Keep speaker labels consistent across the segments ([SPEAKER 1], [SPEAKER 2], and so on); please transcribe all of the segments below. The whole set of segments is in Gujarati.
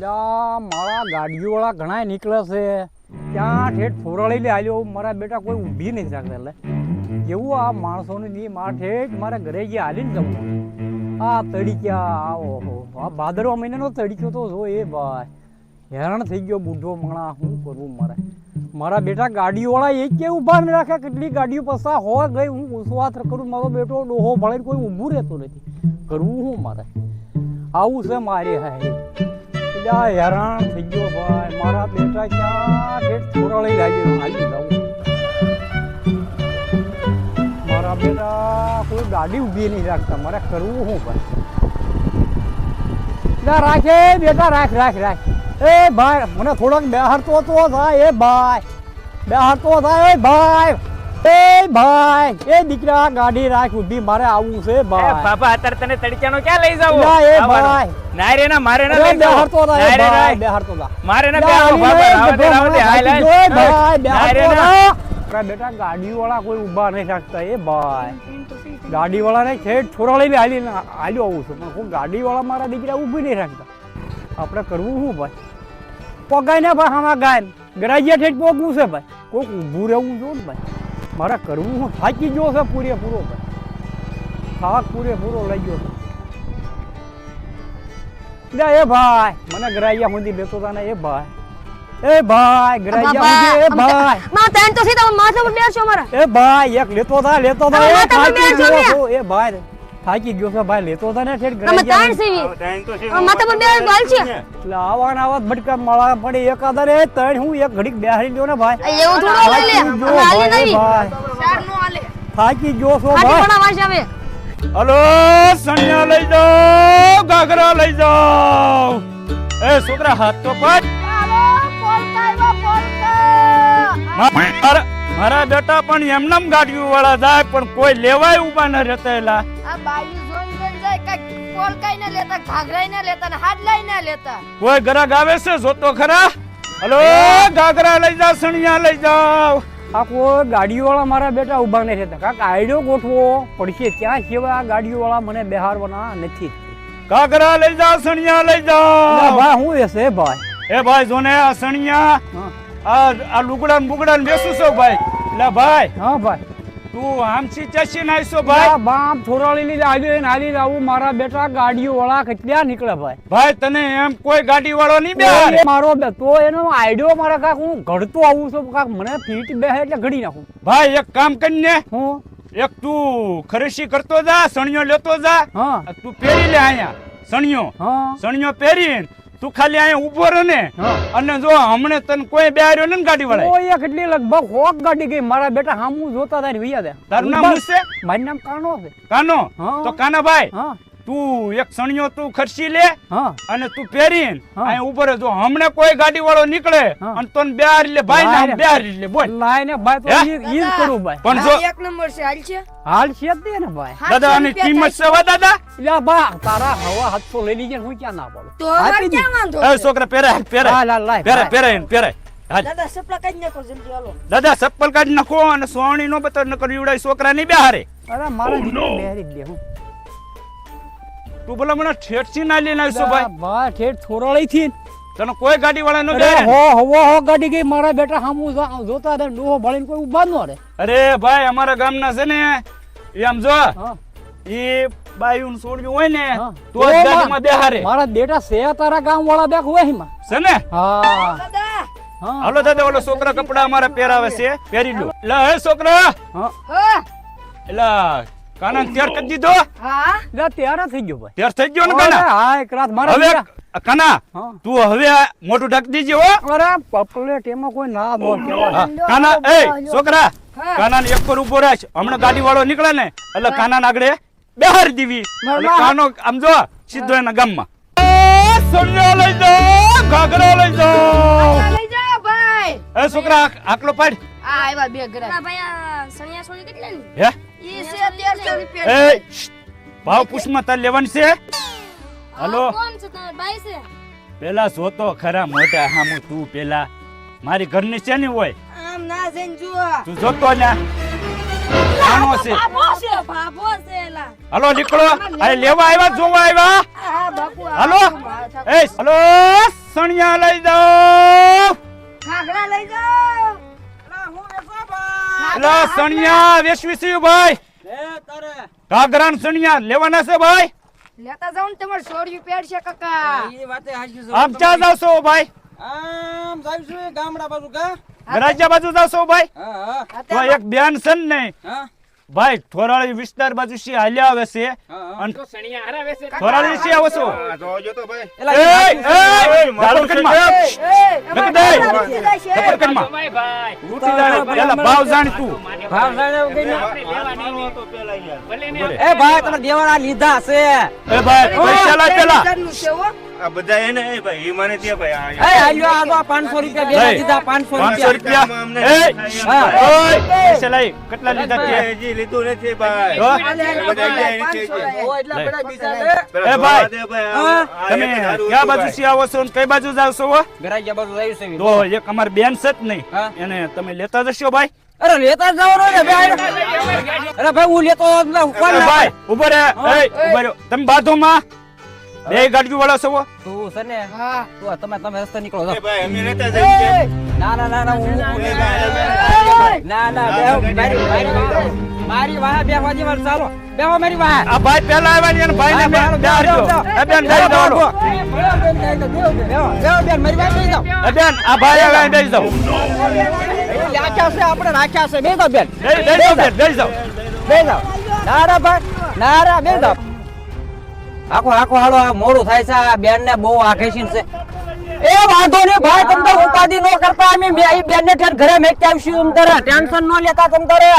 [SPEAKER 1] મારા ગાડીઓવાળા ઘણા નીકળે છે. ત્યાં ઠેઠ ફોરાળી લે આવ્યો મારા બેટા કોઈ ઊભી નહીં શકે એટલે કેવું આ માણસોની ની માર ઠેઠ મારા ઘરે ગયા હાલીને જવું. આ તડીક્યા આવો આ ભાદરવા મહિનાનો તડીક્યો તો જો એ ભાઈ. હેરાન થઈ ગયો બુઢો મણા, શું કરવું મારે? મારા બેટા ગાડીઓવાળા એક કે ઊભા નહીં રાખ્યા કેટલી ગાડીઓ પસા હોય ગઈ, હું ઉસવાત કરું, મારો બેટો ડોહો ભળે કોઈ ઊભું રહેતું નથી. કરવું શું મારે? આવું છે મારે હાય એટલે હેરાન થઈ ગયો ભાઈ. મારા બેટા ક્યાં ઠેઠ થોરાળી લાગી હાલી જાઉં. મારા બેટા કોઈ ગાડી ઊભી નહીં રાખતા. મારે કરવું શું ભાઈ? ના રાખે બેટા રાખ રાખ રાખ. એ ભાઈ મને થોડોક બેહારતો તો થાય એ ભાઈ. બેહારતો થાય એ ભાઈ. એ ભાઈ એ દીકરા ગાડી રાખ ઊભી મારે આવવું છે ભાઈ.
[SPEAKER 2] બાપા અત્યારે તને તડક્યાનો ક્યાં લઈ જાવ?
[SPEAKER 1] એ ભાઈ.
[SPEAKER 2] ના રે ના મારે ના
[SPEAKER 1] અરે
[SPEAKER 2] લઈ જાવ
[SPEAKER 1] બેહારતો થાય
[SPEAKER 2] ના રે ના.
[SPEAKER 1] ભાઈ બેહારતો થા
[SPEAKER 2] મારે ના
[SPEAKER 1] લા,
[SPEAKER 2] બેહારો
[SPEAKER 1] આલી
[SPEAKER 2] બાપા
[SPEAKER 1] નહીં,
[SPEAKER 2] રાવણ દે,
[SPEAKER 1] ગભરો
[SPEAKER 2] રાવણ દે,
[SPEAKER 1] મને
[SPEAKER 2] હાય,
[SPEAKER 1] થાકી
[SPEAKER 2] હાય.
[SPEAKER 1] ગયો, એ ભાઈ
[SPEAKER 2] ના રે
[SPEAKER 1] બેહારતો
[SPEAKER 2] ના.
[SPEAKER 1] થા. આપણા બેટા ગાડીવાળા કોઈ ઊભા નહીં રાખતા એ ભાઈ. ગાડીવાળાને છેડ છોરાળી ને હાલી હાલ્યો આવું છું પણ હું ગાડીવાળા મારા દીકરા ઊભી નહીં રાખતા. આપણે કરવું શું ભાઈ? પગાય ને ભાઈ આમાં ગાય ગ્રાજ્ય ઠેઠ પોગવું છે ભાઈ. કોઈક ઊભું રહેવું જો ને ભાઈ. મારે કરવું હું થાકી ગયો છે પૂરેપૂરો ભાઈ. થાક પૂરેપૂરો લઈ ગયો છે. લે એ ભાઈ મને ગરાજિયા સુધી લેતો ને એ ભાઈ. એ ભાઈ ગરાજિયા સુધી એ ભાઈ.
[SPEAKER 3] માં તેન તો સીધા માથા પર બેસો મારા
[SPEAKER 1] એ ભાઈ એક લેતો તા લેતો
[SPEAKER 3] તા
[SPEAKER 1] એ થાકી ગયો એ ભાઈ. થાકી ગયો છે ભાઈ લેતો તા ને ઠેઠ
[SPEAKER 3] તમે
[SPEAKER 1] ગરાજિયા
[SPEAKER 3] તાણ સીવી માથા પર બેસો બાલ છે
[SPEAKER 1] એટલે આવા ને આવા જ ભટકા મળા પડે એકાદા રે ત્રણ હું એક ઘડીક બેહારી લ્યો ને ભાઈ.
[SPEAKER 3] એવું થોડો લે હાલી
[SPEAKER 1] ભાઈ,
[SPEAKER 3] નહીં. ચાર નો હાલે.
[SPEAKER 1] થાકી ગયો છો ભાઈ.
[SPEAKER 3] પણ આવાજ આવે.
[SPEAKER 2] હલો સણિયા લઈ જાઓ ઘાઘરા લઈ જાઓ. એ છોકરા હાથ તો પડ મારા બેટા પણ એમનામ ગાડીઓ વાળા જાય પણ કોઈ લેવાય ઊભા ન રહેતા
[SPEAKER 4] આ જોઈને જાય ના લેતા ઘાઘરાઈ ના લેતા ને હાડલાઈ ના લેતા.
[SPEAKER 2] કોઈ ગ્રાહક આવે છે જોતો ખરા? હલો ઘાઘરા લઈ જાઓ સણિયા લઈ જાઓ.
[SPEAKER 1] આ કોઈ ગાડીઓવાળા મારા બેટા ઊભા નહીં રહેતા. કાંક આઈડિયો ગોઠવો. પડશે ત્યાં સિવાય આ ગાડીઓવાળા મને બેહારવાના નથી.
[SPEAKER 2] કાકરા લઈ જા સણિયા લઈ જા.
[SPEAKER 1] ભાઈ હું એસે ભાઈ.
[SPEAKER 2] એ ભાઈ જોને આ સણિયા આ આ લુગડા ને બુગડા ને બેસું છો ભાઈ? લે ભાઈ.
[SPEAKER 1] હા ભાઈ.
[SPEAKER 2] તું આમથી ચસી નાખશો ભાઈ?
[SPEAKER 1] બાપ થોરાળી ની આવી ને હાલી લાવું મારા બેટા ગાડીઓવાળા કેટલા નીકળે ભાઈ?
[SPEAKER 2] ભાઈ તને એમ કોઈ ગાડી વાળો નહીં
[SPEAKER 1] બે મારો બે તો એનો આઈડિયો મારા કાક હું ઘડતો આવું છું. કાક મને ફીટ બે એટલે ઘડી નાખું.
[SPEAKER 2] ભાઈ એક કામ કરીને
[SPEAKER 1] હું?
[SPEAKER 2] એક તું ખરેશી કરતો જા સણિયો લેતો જા.
[SPEAKER 1] હા.
[SPEAKER 2] તું પહેરી લે અહીંયા સણિયો.
[SPEAKER 1] હા.
[SPEAKER 2] સણિયો પહેરીને તું ખાલી અહીંયા ઊભો રહે ને અને જો હમણે તને કોઈ બેહાર્યો ને ગાડી વાળા
[SPEAKER 1] તો એ કેટલી લગભગ હોક ગાડી ગઈ. મારા બેટા હામું જોતા તારી વૈયા દે.
[SPEAKER 2] તારું નામ શું છે?
[SPEAKER 1] મારું નામ કાનો છે.
[SPEAKER 2] કાનો. તો કાના ભાઈ તું એક સણિયો તું ખર્ચી લે અને તું પહેરીને
[SPEAKER 1] હા.
[SPEAKER 2] ઉપર જો હમણે કોઈ ગાડી વાળો નીકળે. અને તને બેહારી લે ભાઈ
[SPEAKER 1] ના.
[SPEAKER 2] ને. લે બોલ.
[SPEAKER 1] લાઈને ભાઈ તો ઈ ઈ જ કરું ભાઈ.
[SPEAKER 2] પણ જો
[SPEAKER 4] એક નંબર છે હાલ છે?
[SPEAKER 1] હાલ છે દે ને ભાઈ.
[SPEAKER 2] દાદા આની કિંમત છે. વા દાદા?
[SPEAKER 1] એટલે બા તારા હવા હાથો લઈ લીજે હું ક્યાં ના પડું?
[SPEAKER 4] તો
[SPEAKER 1] હવે
[SPEAKER 4] ક્યાં વાંધો
[SPEAKER 2] એ છોકરા પહેરે પહેરે
[SPEAKER 1] હા લા લા
[SPEAKER 2] પહેરે પહેરે પહેરે
[SPEAKER 4] દાદા સપ્પલ કાઢી નાખો જલ્દી હાલો.
[SPEAKER 2] દાદા ચપ્પલ કાઢી નાખો અને સોણી નો બતર નકર યુડાઈ છોકરા નહીં બેહારે.
[SPEAKER 1] અરે મારા દીકરા બેહરી દે હું.
[SPEAKER 2] તું બોલા મને ઠેઠથી ના લઈને આવીશો ભાઈ?
[SPEAKER 1] બા ઠેઠ થોરાળી થી
[SPEAKER 2] તને કોઈ ગાડી વાળા નો
[SPEAKER 1] અરે હો હો હો ગાડી ગઈ મારા બેટા હામું જોતા હતા ડોહો ભળીને કોઈ ઊભા ન રે
[SPEAKER 2] અરે ભાઈ અમારા ગામના છે ને એમ જો એ બાયું છોડ્યું હોય ને. તો જ ગાડીમાં
[SPEAKER 1] મા-
[SPEAKER 2] બેહારે.
[SPEAKER 1] મારા બેટા સે તારા ગામ વાળા બેક હોય એમાં.
[SPEAKER 2] છે ને?
[SPEAKER 1] હા.
[SPEAKER 2] હાલો દાદા. ઓલો છોકરા કપડા અમારા પહેરાવે છે. પહેરી લો લે હે છોકરા.
[SPEAKER 1] હા.
[SPEAKER 4] હા.
[SPEAKER 2] એટલે કાના તૈયાર કરી દીધો?
[SPEAKER 4] હા?
[SPEAKER 1] લે ત્યારે થઈ ગયો ભાઈ.
[SPEAKER 2] તૈયાર થઈ ગયો ને કાના?
[SPEAKER 1] હા એક રાત મારા
[SPEAKER 2] હવે કાના તું હવે મોટું ઢક દીજે હો.
[SPEAKER 1] અરે પપલેટ એમાં કોઈ ના બોલ
[SPEAKER 2] કાના એ છોકરા. કાના ને એક પર ઊભો રાખ. હમણાં ગાડી વાળો નીકળે ને એટલે કાના આગળ બહાર દીવી. એટલે કાનો આમ જો સીધો એના ગામમાં. સણિયો લઈ જાઓ ઘાઘરા લઈ જાઓ
[SPEAKER 4] લઈ જાઓ ભાઈ.
[SPEAKER 2] એ છોકરા આકલો પાડ.
[SPEAKER 4] આ આવ્યા બે
[SPEAKER 3] ના ભાઈ આ સણિયા સોની કેટલા ની
[SPEAKER 2] હે?
[SPEAKER 4] ઈ છે તેરસો રૂપિયા
[SPEAKER 2] એ ભાવ પુષ્પમાં તાર લેવાની છે? હલો?
[SPEAKER 3] કોણ છે તમારા ભાઈ છે?
[SPEAKER 2] પેલા જોતો ખરા મોટા હામું તું પેલા. મારી ઘરની છે ને હોય
[SPEAKER 4] આમ ના જઈને જુઓ.
[SPEAKER 2] તું જોતો ને આનો છે.
[SPEAKER 3] બાબો છે બાબો છે એલા.
[SPEAKER 2] હાલો નીકળો. આ લેવા આવ્યા જોવા આવ્યા?
[SPEAKER 4] હા બાપુ
[SPEAKER 2] હલો? એ હાલો સણિયા લઈ જાઓ. એટલે સણિયા વેસવી છે ભાઈ ઘાઘરા ને સણિયા લેવાના છે ભાઈ?
[SPEAKER 4] લેતા જાઉં ને તમારે સોડિયું છે કાકા.
[SPEAKER 2] આપ ચા જાવ છો ભાઈ?
[SPEAKER 5] આમ જાવીશું એ ગામડા બાજુ કા?
[SPEAKER 2] રાજ્ય બાજુ જાવ છો ભાઈ?
[SPEAKER 5] હા હા.
[SPEAKER 2] તો એક બેન છે ને
[SPEAKER 5] હા.
[SPEAKER 2] ભાઈ થોરાળી વિસ્તાર બાજુ છે હાલ્યા આવે છે? થોરાળી છે આવો છો?
[SPEAKER 5] એલા
[SPEAKER 2] એ, દે. ખબર કરમાં. ભાવ જાણ તું
[SPEAKER 5] ભાવ જાણે ભાઈ તમે દેવાના લીધા છે.
[SPEAKER 2] એ ભાઈ પૈસા લાય પેલા
[SPEAKER 4] હજારનું છે હો.
[SPEAKER 6] આ બધા એને એ ભાઈ ઈ મને ત્યાં ભાઈ
[SPEAKER 5] એ આલ્યો આ 500 રૂપિયા
[SPEAKER 2] લઈ.
[SPEAKER 5] દીધા 500
[SPEAKER 2] પાંચસો
[SPEAKER 5] રૂપિયા.
[SPEAKER 2] રૂપિયા. એ ઓય, પૈસા લાય કેટલા લીધા તે
[SPEAKER 6] લીધું નથી ભાઈ. બધા.
[SPEAKER 5] બધા
[SPEAKER 2] એ ભાઈ.
[SPEAKER 6] ભાઈ,
[SPEAKER 2] તમે ક્યાં બાજુ
[SPEAKER 6] ભાઈ.
[SPEAKER 2] થી આવો છો ને? કઈ બાજુ જાવ છો
[SPEAKER 5] બાજુ
[SPEAKER 2] તો એક અમાર બેન છે જ નહીં. એને તમે લેતા જશો ભાઈ?
[SPEAKER 5] અરે લેતા જવાનો ને ભાઈ. અરે ભાઈ હું લેતો
[SPEAKER 2] ભાઈ ઊભો રે. એ ઊભો તમે બાજુમાં? બે ગાડીઓ વાળા છો?
[SPEAKER 5] તું છે ને?
[SPEAKER 4] હા.
[SPEAKER 5] તું તમે તમે રસ્તે નીકળો
[SPEAKER 6] એ
[SPEAKER 5] છો
[SPEAKER 6] ભાઈ અમે લેતા જઈએ.
[SPEAKER 5] ના ના ના ના હું
[SPEAKER 6] ભાઈ,
[SPEAKER 5] ના ના બેહો મારી મારી મારી વાહ બેહવા જેવા ચાલો બેહો મારી વાહ
[SPEAKER 2] આ ભાઈ પેલા આવ્યા ને ભાઈને
[SPEAKER 5] હા,
[SPEAKER 2] બેન
[SPEAKER 5] બેહો,
[SPEAKER 2] બેહાડજો.
[SPEAKER 5] બેહો,
[SPEAKER 2] એ બેન બેહી જાઓ હાલો.
[SPEAKER 5] બેહો બેહો બેન મારી વાહ બેહી જાઓ
[SPEAKER 2] બેન આ ભાઈ આવ્યા બેસી જાઓ
[SPEAKER 5] રાખ્યા છે આપણે રાખ્યા છે બેહી બેન
[SPEAKER 2] બેસી- બેસી બેન બેસી જાઓ
[SPEAKER 5] બેહી જાઓ ના ના ભાઈ ના ના આખો આખો હાલો આ મોડું થાય છે આ બેન ને બહુ આઘેસીન છે એ વાંધો નહીં ભાઈ તમ તો ઉપાધિ નો કરતા અમે બે બેન ને ઠેર ઘરે મેકતા આવશું તમ તારે ટેન્શન નો લેતા તમ તારે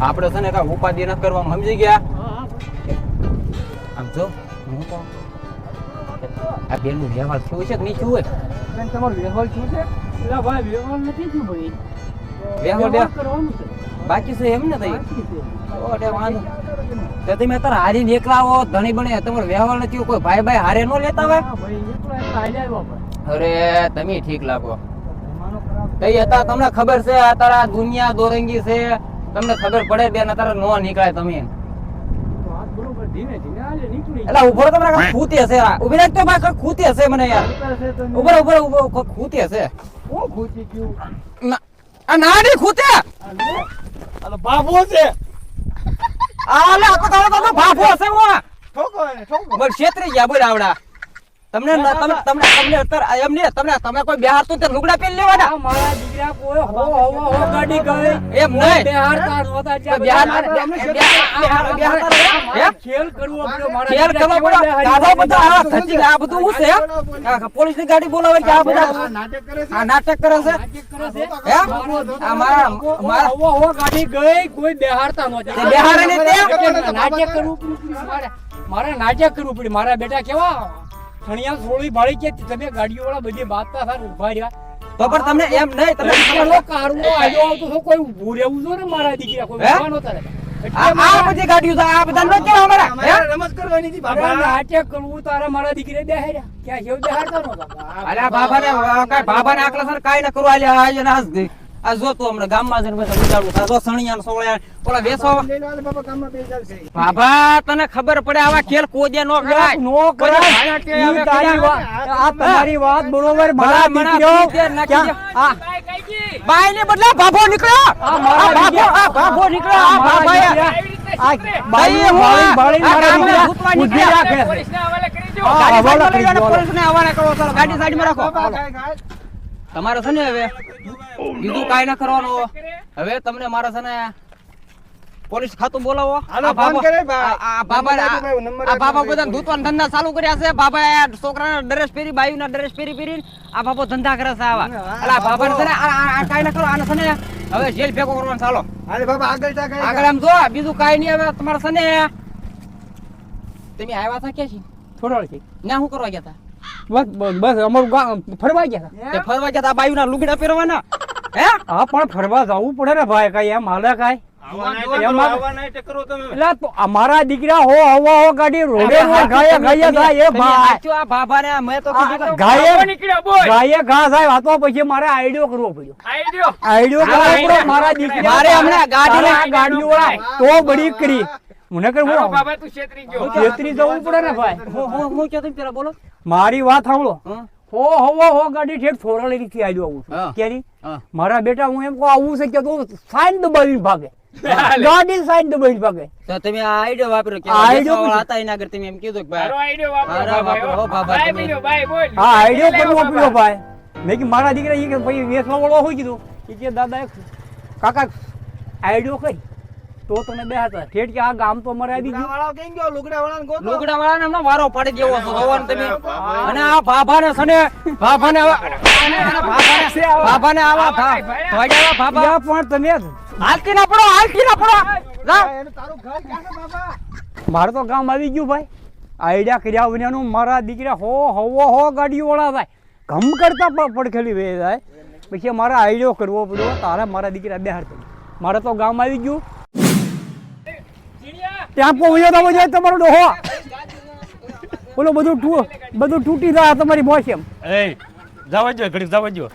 [SPEAKER 5] આપણે છે ને કાંઈ ઉપાધિ ન કરવા સમજી ગયા? આમ જો હું તો આ બેનનું વ્યવહાર થયું છે કે નહીં થયું હોય?
[SPEAKER 1] તમારો વ્યવહાર શું છે? એટલે ભાઈ વ્યવહાર નથી થયું ભાઈ.
[SPEAKER 5] વ્યવહાર
[SPEAKER 1] કરવાનું છે.
[SPEAKER 5] બાકી છે એમ ને તઈ? ઓડે વાંધો. તો તમે અત્યારે હારીને એકલા હો ધણી બને તમારો વ્યવહાર નથી કોઈ ભાઈ ભાઈ હારે નો લેતા હોય?
[SPEAKER 1] હા ભાઈ એકલો એક આલ્યા આવ્યો ભાઈ
[SPEAKER 5] અરે તમે ઠીક લાગો. કઈ હતા તમને ખબર છે આ દુનિયા દોરંગી છે. તમને ખબર પડે બેન અત્યારે નો નીકળે તમે.
[SPEAKER 1] તો બરોબર ધીમે ધીમે આલે નીકળી
[SPEAKER 5] એટલે ઊભો તમને ખૂતી હશે ઊભી રાખ તો ભાઈ ખૂતી હશે મને યાર. ઊભો ઊભો ઊભો ખૂતી હશે.
[SPEAKER 1] હું ખૂતી ગયું?
[SPEAKER 5] ના આ નાની ખૂતે
[SPEAKER 2] અલે બાબો છે
[SPEAKER 5] આ લે આ તો તારો તો ભાભો હશે હું બોલ છેતરી ગયા બોલ આવડા. તમને તમને તમને તમને અત્યારે એમ નહીં તમને તમે કોઈ બિહાર તો તે લુગડા પહેરી લેવાના?
[SPEAKER 1] મારા દીકરા કોઈ હો હો હો ગાડી ગઈ.
[SPEAKER 5] એમ નહીં.
[SPEAKER 1] બિહારતા નહોતા
[SPEAKER 5] તો
[SPEAKER 1] ત્યાં
[SPEAKER 5] બિહાર બિહાર બિહાર બિહાર
[SPEAKER 1] મારે ખેલ કરવો પડ્યો મારા
[SPEAKER 5] ખેલ કરવો
[SPEAKER 1] પડ્યો?
[SPEAKER 5] દાદા બધા આ થતી આ બધું હું છે? પોલીસની ગાડી બોલાવે કે આ બધા નાટક કરે છે?
[SPEAKER 1] નાટક કરે છે?
[SPEAKER 5] હે? આ મારા મારા
[SPEAKER 1] હો હો ગાડી ગઈ કોઈ બિહારતા નહોતા
[SPEAKER 5] તે બિહારે ને તે?
[SPEAKER 1] નાટક કરવું પડ્યું. મારા મારે નાટક કરવું પડ્યું. મારા બેટા કેવા? ખણિયા સોળી ભાળી કે તમે ગાડીઓ વાળા બધી બાતતા થાય ઊભા રહ્યા.
[SPEAKER 5] તો પણ તમને એમ નહીં તમે
[SPEAKER 1] પેલો કારનો આવ્યો આવતો તો કોઈ ઊભું રહેવું જોઈએ ને મારા દીકરા કોઈ રહેતા. એટલે
[SPEAKER 5] આ બધી ગાડીઓ તો આ બધા નો કેવા અમારા
[SPEAKER 6] રમત કરવાની હતી બાબા.
[SPEAKER 1] નાટક કરવું તારા મારા દીકરે બેહાર્યા. ક્યાં જેવું બેહારતા
[SPEAKER 5] બાબાને બાબાને આકલા સર કાંઈ ન કરવું આલ્યા આ. આ જો તો હમણાં ગામમાં જઈને બધા વિચારું આ જો સણિયા ને સોળિયા ઓલા વેસો. બાબા તને ખબર પડે આવા ખેલ કોદે નો કરાય?
[SPEAKER 1] નો કરાય. આ તમારી વાત બરોબર મારા દીકરો
[SPEAKER 5] બાઈ ને બદલે ભાભો નીકળ્યો.
[SPEAKER 1] આ મારા
[SPEAKER 5] આ ભાભો આ ભાભો નીકળ્યો. આ
[SPEAKER 1] મારા આ
[SPEAKER 5] આ-
[SPEAKER 1] બાળીને
[SPEAKER 5] આ
[SPEAKER 1] મારા દીકરા
[SPEAKER 5] ભૂતવા
[SPEAKER 1] રાખે. પોલીસ
[SPEAKER 5] ને
[SPEAKER 1] હવાલે કરી દો.
[SPEAKER 5] પોલીસ ને હવાલે કરો ચાલો ગાડી સાઈડમાં રાખો. તમારે છે ને હવે? બીજું કાઈ ના કરવાનું. હવે તમને મારે છે ને પોલીસ ખાતું બોલાવો. આ બાબા-. બધા ધૂતવાન ધંધા ચાલુ કર્યા છે. બાબા છોકરાના ડ્રેસ પહેરી બાયુના ડ્રેસ પહેરી પહેરી આ બાબો ધંધા કરે છે આવા. એટલે બાબા. છે ને આ- આ આ કાંઈ ના કરો આને છે ને હવે જેલ ભેગો કરવાનો ચાલો.
[SPEAKER 6] અરે બાબા આગળ
[SPEAKER 5] આગળ આમ જો બીજું કાંઈ નહીં હવે તમારે છે ને તમે આવ્યા હતા ક્યાં છે
[SPEAKER 1] થોડાથી.
[SPEAKER 5] ના હું કરવા ગયા હતા?
[SPEAKER 1] બસ બસ અમારું ગામ ફરવા ગયા હતા.
[SPEAKER 5] તે ફરવા ગયા હતા બાયુ ના લુગડા પહેરવાના. હે?
[SPEAKER 1] હા પણ ફરવા જવું પડે ને ભાઈ કઈ એમ હાલે કાંઈ? તો અમારા દીકરા હો હવા હો ગાડી રોડે ગાયે ગાયે જાય એ ભાઈ.
[SPEAKER 5] તો
[SPEAKER 1] ગાયે ગાયે ઘા સાહેબ આ તો પછી મારે આઈડિયો કરવો પડ્યો. આઈડિયો? કરવો પડ્યો મારા દીકરા
[SPEAKER 5] મારે હમણાં ગાડી
[SPEAKER 1] ગાડીઓ વાળા તો બડી કરી. મને કર હું છેતરી જવું પડે ને ભાઈ.
[SPEAKER 5] હું હું હું કહેતો પેલા બોલો?
[SPEAKER 1] મારી વાત સાંભળો.
[SPEAKER 5] હો.
[SPEAKER 1] હો હો ગાડી ઠેઠ ફોરાળી થી આવ્યો આવું છું.
[SPEAKER 5] કેરી?
[SPEAKER 1] મારા બેટા હું એમ કહું આવું છે કે તો સાઈન દબાવી ભાગે. ગાડી સાઈન દબાવી ભાગે.
[SPEAKER 5] તો તમે આ આઈડિયો વાપરો કે
[SPEAKER 1] આઈડિયો
[SPEAKER 5] હતા એના આગળ તમે એમ કીધું કે ભાઈ. આઈડિયો વાપરો હો. બાબા તમે.
[SPEAKER 1] હા આઈડિયો કરવો પડ્યો ભાઈ? મેં કે મારા દીકરા એ કે ભાઈ વેચવા વાળો હોય કીધું. કે દાદા એક કાકા આઈડિયો કઈ? તો તને બે હતા. ઠેઠ કે આ ગામ તો અમારે આવી ગયું
[SPEAKER 6] વાળો કેમ ગયો? લુગડા વાળાને ગોતો
[SPEAKER 5] લુગડા વાળાને હમણાં વારો પડી ગયો છો ભગવાન તમે. અને આ ભાભાને સને ભાભાને આવા અને આ ભાભાને ભાભાને આવા. ભા- ધોઈડાવા ભાભા.
[SPEAKER 1] યા પણ તમે
[SPEAKER 5] હાલતી ના પડો હાલતી ના પડો. જા.
[SPEAKER 6] તારું ઘર ક્યાં છે બાબા
[SPEAKER 1] મારે તો ગામ આવી ગયું ભાઈ. આઈડિયા કર્યા વિનાનું મારા દીકરા હો હવો હો ગાડીઓ વાળા ભાઈ. ગમ કરતા પડખેલી વે જાય પછી મારે આઈડિયો કરવો પડ્યો તારે મારા દીકરા બે હાર મારે તો ગામ આવી ગયું. ત્યાં પહોંચ્યો તો જાય તમારો ડોહો. બોલો બધું ટૂ- બધું તૂટી જાય તમારી બોસ એમ.
[SPEAKER 2] એ જવા જો ઘડીક જવા જો
[SPEAKER 1] બે.